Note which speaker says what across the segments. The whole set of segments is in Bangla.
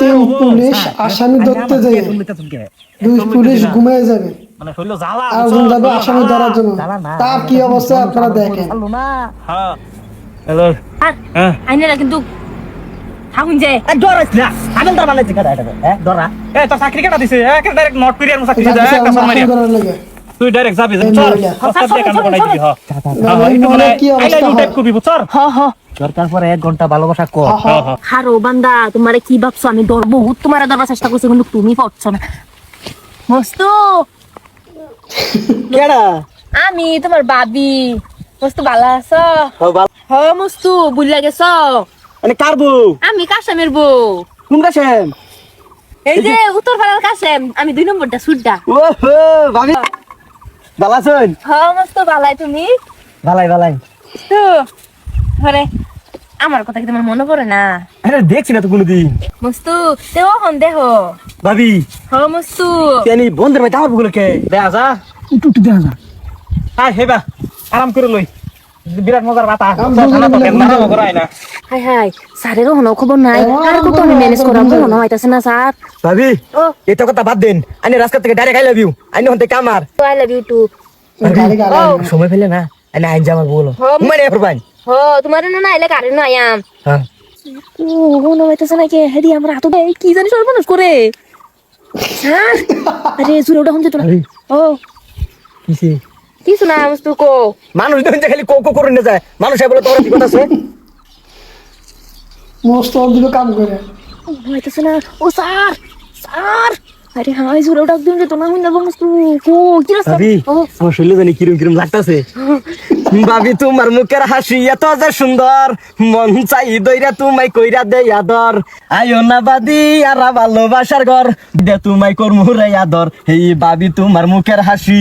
Speaker 1: তিন পুলিশ আসামি ধরতে যায় দুই পুলিশ ঘুমিয়ে যাবে।
Speaker 2: মানে
Speaker 1: একজন যাবে আসামি ধরার জন্য। তার কি অবস্থা আপনারা দেখেন।
Speaker 2: হ্যাঁ। হ্যাঁ।
Speaker 3: আইনেরা কিন্তু থাকুন যে।
Speaker 2: ডরাইস না। আমি তো বানাইছি কাটা এটা হ্যাঁ ডরা এ তো চাকরি কাটা দিছে? এ ডাইরেক্ট নট পিরিয়ড চাকরি
Speaker 1: এটা
Speaker 2: দে
Speaker 1: কিসে
Speaker 2: মারিয়া। তুই ডাইরেক্ট যাবি চল।
Speaker 1: মহিলা।
Speaker 2: কাম করাই দিবি হ্যাঁ
Speaker 1: না, এই মহিলার কি অবস্থা? হয়?
Speaker 2: বুঝছর
Speaker 3: হ হ।
Speaker 2: দরকার পরে এক ঘণ্টা ভালোবাসা কর।
Speaker 1: হ্যাঁ, হ্যাঁ।
Speaker 2: হ্যাঁ
Speaker 3: হারো বান্দা তোমারে কি ভাবছ? আমি দর বহুত তোমারে চেষ্টা করছি কিন্তু তুমি না। মস্তু!
Speaker 2: কেডা?
Speaker 3: আমি তোমার বাবি। মস্তু ভালো আছো? হ মস্তু বুঝলা গেছ?
Speaker 2: মানে কার বউ?
Speaker 3: আমি কাশেমের বউ।
Speaker 2: কোন কাছেন
Speaker 3: এই যে উত্তর পাড়ার কাশেম। আমি দুই নম্বরটা সুড্ডা
Speaker 2: ও হো ভাবি। ভালো আছেন?
Speaker 3: হ মস্তু ভালাই তুমি?
Speaker 2: ভালাই ভালাই।
Speaker 3: তো আমার কথা কি তোমার মনে পড়ে না?
Speaker 2: আরে দেখছি না তো কোনোদিন।
Speaker 3: মস্তু তেও হন দেহ
Speaker 2: ভাবি।
Speaker 3: হ মস্তু।
Speaker 2: তেনি বন্ধের ভাই দাওয়ার বগুলো কে দেখা যা একটু একটু দেখা যা আয় হেবা আরাম করে লই। বিরাট মজার বাতা
Speaker 1: আম
Speaker 2: তো না।
Speaker 3: হাই হাই স্যারেরও হনো খবর নাই।
Speaker 1: হ্যাঁ,
Speaker 3: আর কত আমি ম্যানেজ করাম হনো হইতাছে না স্যার।
Speaker 2: ভাবি এটা কথা বাদ দেন। আইনে রাস্তা থেকে ডাইরেক্ট আই লাভ ইউ আইনে হতে কামার
Speaker 3: আই লাভ ইউ টু
Speaker 2: সময় পেলে না। আইনে আইন যামার বলো
Speaker 3: হ্যাঁ,
Speaker 2: মানে প্রবান
Speaker 3: হ তোমার না না আইলে কারে না আয়াম
Speaker 2: হ্যাঁ
Speaker 3: ও হনো হইতাছে না কে হেডি আমরা হাতু কি জানি সর্বনাশ করে আরে জুরে ওটা হমছে তো না ও
Speaker 2: কিসে
Speaker 3: কিছু না মস্তু কো
Speaker 2: মানুষ দেখুন যে খালি কো কো করে নিয়ে যায় মানুষ বলে তোমার কি কথা আছে
Speaker 1: মস্ত দিকে কাম করে
Speaker 3: হইতাছে না ও স্যার স্যার আরে হাই জুরে ওটা দিন যে তো না হই না মস্তু কো কি রাস্তা
Speaker 2: আমার শরীরে জানি কিরম কিরম লাগতাছে ভাবি তোমার মুখের হাসি এত যে সুন্দর। মন চাই দইরা তোমায় কইরা দে আদর। আয়ো না বাদি আর ভালোবাসার ঘর। দে তোমায় কর মুরে আদর। এই ভাবি তোমার মুখের হাসি।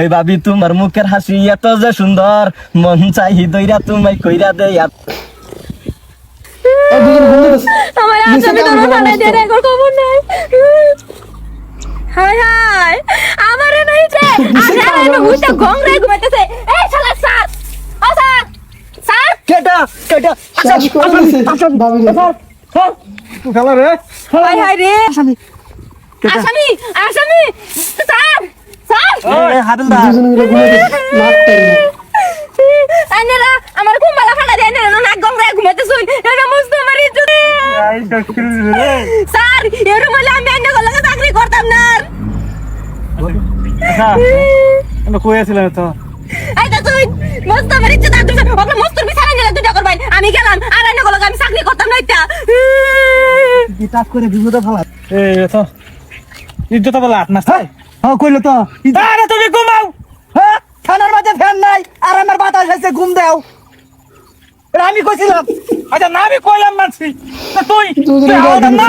Speaker 2: এই ভাবি তোমার মুখের হাসি এত যে সুন্দর। মন চাই দইরা তোমায় কইরা দে আদর।
Speaker 3: আমার আসামি ধরো ফালাই দিয়ে রেকর্ড খবর নাই। হাই হাই আমারে নাই যে আরে আরে
Speaker 1: করে
Speaker 3: মুইটা গং রে ঘুমাইতেছে। এই শালা স্যার ও স্যার স্যার
Speaker 2: কেটা কেটা
Speaker 1: শেষ করে দিছে ভাবি
Speaker 2: খেলা রে।
Speaker 3: হাই হাই রে। আসামি। আসামি আসামি। Sir sir.
Speaker 2: হাবিলদার।
Speaker 1: দুজনে মিলে ঘুমিয়ে গেছে নাক টাইনে
Speaker 3: আইনেরা আমার ঘুম বালা ফালা দেয় না নাক গং রে ঘুমাইতেছুন এটা মস্ত আমার ইজ্জত। স্যার এরকম হলে আমি আইনে গলাকে চাকরি করতাম না।
Speaker 2: আমি কই আছিলাম তো
Speaker 3: এই তো তুই মস্ত তুই মস্ত করবাই আমি গেলাম আর আইনে গলাকে আমি চাকরি করতাম না এটা।
Speaker 2: কিতাব করে বিপদে ফেলা।
Speaker 4: এ তো। ইজ্জত বলে আট মাস তাই
Speaker 2: হ্যাঁ কইলো তো। আরে তুমি ঘুমাও। হ্যাঁ থানার মাঝে ফ্যান নাই আর আমার বাতাস আছে ঘুম দাও। এটা আমি কইছিলাম।
Speaker 4: আচ্ছা না আমি কইলাম মানছি তুই তুই আওয়াজ না।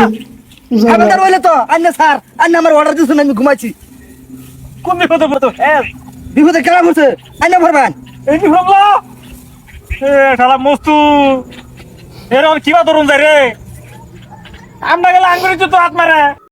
Speaker 2: হাবিলদার বলে তো আন্না স্যার আন্না আমার অর্ডার দিছেন আমি ঘুমাইছি।
Speaker 4: কোন বিপদে পড়তো? হ্যাঁ।
Speaker 2: বিপদে কেনা পড়ছে? আন্না ভরবান।
Speaker 4: এই কি এ কিবা ধরুন যায় রে। আমরা গেলে আঙ্গুরি তো হাত মারে।